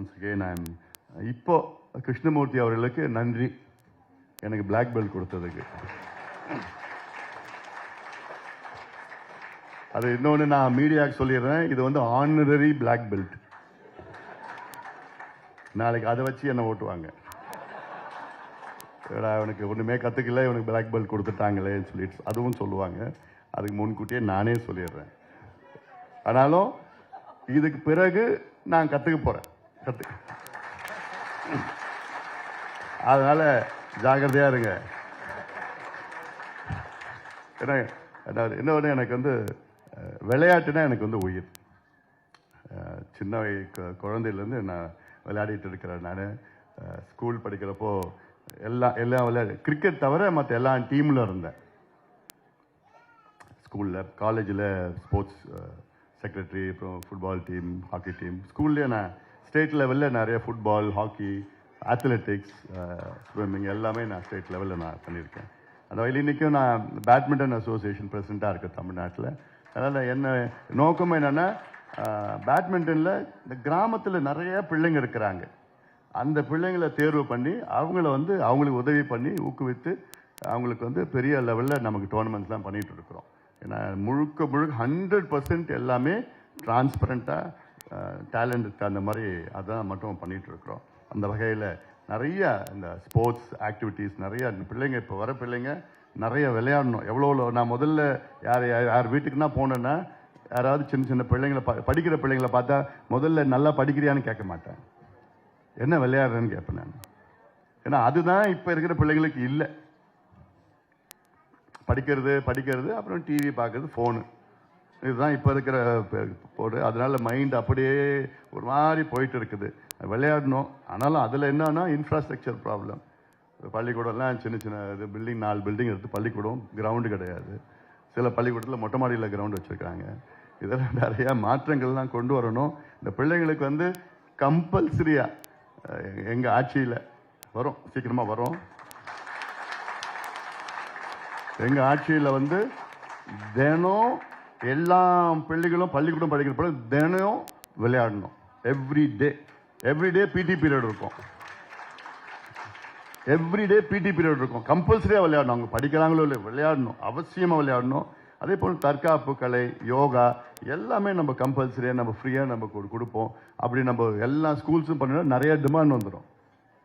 Once again I'm இப்போ கிருஷ்ணமூர்த்தி அவர்களுக்கு நன்றி. எனக்கு பிளாக் பெல்ட் கொடுத்ததுக்கு. அது இன்னொன்று நான் மீடியாவுக்கு சொல்லிடுறேன். இது வந்து ஆனரரி பிளாக் பெல்ட் நாளைக்கு அதை வச்சு என்னை ஓட்டுவாங்க? இவனுக்கு ஒன்றுமே கற்றுக்கல இவனுக்கு பிளாக் பெல்ட் கொடுத்துட்டாங்களேன்னு சொல்லிட்டு அதுவும் சொல்லுவாங்க. அதுக்கு முன்கூட்டியே நானே சொல்லிடுறேன். ஆனாலும் இதுக்கு பிறகு நான் கற்றுக்க போகிறேன் கற்று அதனால ஜாகிரதையாக இருங்க. ஏன்னா என்ன இன்னொன்று எனக்கு வந்து விளையாட்டுனா எனக்கு வந்து உயிர். சின்ன வய- குழந்தையிலேருந்து நான் விளையாடிட்டு இருக்கிறேன் நான். ஸ்கூல் படிக்கிறப்போ எல்லா எல்லா விளையாடு கிரிக்கெட் தவிர மற்ற எல்லா டீமில் இருந்தேன். ஸ்கூலில் காலேஜில் ஸ்போர்ட்ஸ் செக்ரட்டரி அப்புறம் ஃபுட்பால் டீம் ஹாக்கி டீம் ஸ்கூல்லேயே நான் ஸ்டேட் லெவலில் நிறைய ஃபுட்பால் ஹாக்கி அத்லெட்டிக்ஸ் ஸ்விம்மிங் எல்லாமே நான் ஸ்டேட் லெவலில் நான் பண்ணியிருக்கேன். அந்த வகையில் இன்றைக்கும் நான் பேட்மிண்டன் அசோசியேஷன் பிரசிடெண்ட்டாக இருக்கேன் தமிழ்நாட்டில். அதனால் என்ன நோக்கம் என்னென்னா பேட்மிண்டனில் uh, இந்த கிராமத்தில் நிறைய பிள்ளைங்க இருக்கிறாங்க. அந்த பிள்ளைங்களை தேர்வு பண்ணி அவங்கள வந்து அவங்களுக்கு உதவி பண்ணி ஊக்குவித்து அவங்களுக்கு வந்து பெரிய லெவலில் நமக்கு டோர்னமெண்ட்ஸ்லாம் பண்ணிகிட்டு இருக்கிறோம். ஏன்னா முழுக்க முழுக்க ஹண்ட்ரட் பர்சன்ட் எல்லாமே டிரான்ஸ்பரண்ட்டாக டேலண்ட்டுக்கு அந்த மாதிரி அதான் மட்டும் பண்ணிகிட்ருக்குறோம் அந்த வகையில் நிறைய இந்த ஸ்போர்ட்ஸ் ஆக்டிவிட்டீஸ் நிறைய இந்த பிள்ளைங்க இப்போ வர பிள்ளைங்க நிறைய விளையாடணும். எவ்வளோ நான் முதல்ல யார் யார் வீட்டுக்குன்னா போனேன்னா யாராவது சின்ன சின்ன பிள்ளைங்களை ப- படிக்கிற பிள்ளைங்களை பார்த்தா முதல்ல நல்லா படிக்கிறியான்னு கேட்க மாட்டேன். என்ன விளையாடுறேன்னு கேட்பேன் நான். ஏன்னா அதுதான் இப்போ இருக்கிற பிள்ளைங்களுக்கு இல்லை. படிக்கிறது படிக்கிறது அப்புறம் டிவி பார்க்குறது ஃபோனு இதுதான் இப்போ இருக்கிற போடு. அதனால மைண்ட் அப்படியே ஒரு மாதிரி போயிட்டு இருக்குது விளையாடணும். ஆனாலும் அதில் என்னன்னா இன்ஃப்ராஸ்ட்ரக்சர் ப்ராப்ளம் பள்ளிக்கூடம்லாம் சின்ன சின்ன இது பில்டிங் நாலு பில்டிங் எடுத்து பள்ளிக்கூடம் கிரவுண்டு கிடையாது. சில பள்ளிக்கூடத்தில் மொட்டை மாடியில் கிரவுண்ட் வச்சுருக்காங்க. இதெல்லாம் நிறையா மாற்றங்கள்லாம் கொண்டு வரணும். இந்த பிள்ளைங்களுக்கு வந்து கம்பல்சரியாக எங்கள் ஆட்சியில் வரும். சீக்கிரமாக வரும். எங்கள் ஆட்சியில் வந்து தினம் எல்லா பிள்ளைகளும் பள்ளிக்கூடம் படிக்கிற பிள்ளை தினம் விளையாடணும். Every day every day PT period இருக்கும். எவ்ரி டே பிடி பீரியட் இருக்கும். கம்பல்சரியாக விளையாடணும். அவங்க படிக்கிறாங்களோ இல்லை விளையாடணும். அவசியமாக விளையாடணும். அதே போல் தற்காப்பு கலை யோகா எல்லாமே நம்ம கம்பல்சரியாக நம்ம ஃப்ரீயாக நம்ம கொடு- கொடுப்போம். அப்படி நம்ம எல்லா ஸ்கூல்ஸும் பண்ணினா நிறைய டிமாண்ட் வந்துடும்